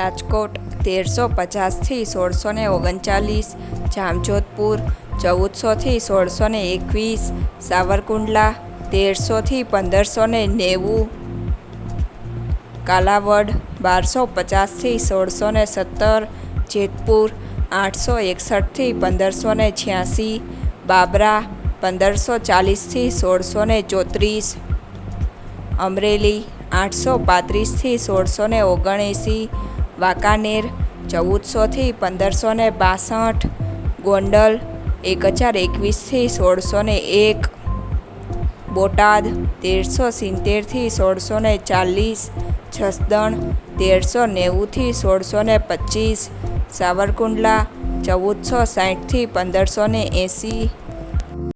રાજકોટ તેરસો પચાસથી સોળસો ને ઓગણચાલીસ, જામજોધપુર ચૌદસોથી સોળસો ને એકવીસ, સાવરકુંડલા તેરસોથી પંદરસો ને નેવું, કાલાવડ બારસો પચાસથી સોળસો ને સત્તર, જેતપુર આઠસો એકસઠથી પંદરસો ને છ્યાસી, બાબરા પંદરસો ચાલીસથી સોળસો ને ચોત્રીસ, અમરેલી આઠસો પાંત્રીસથી સોળસો ને ઓગણએંસી વાંકાનેર, ચૌદસોથી પંદરસો ને બાસઠ, ગોંડલ એક હજાર એકવીસથી સોળસો ને એક, બોટાદ તેરસો સિત્તેરથી સોળસો ને ચાલીસ છસદણ તેરસો નેવુંથી સોળસો ને પચીસ, સાવરકુંડલા ચૌદસો સાઠથી પંદરસો ને એંસી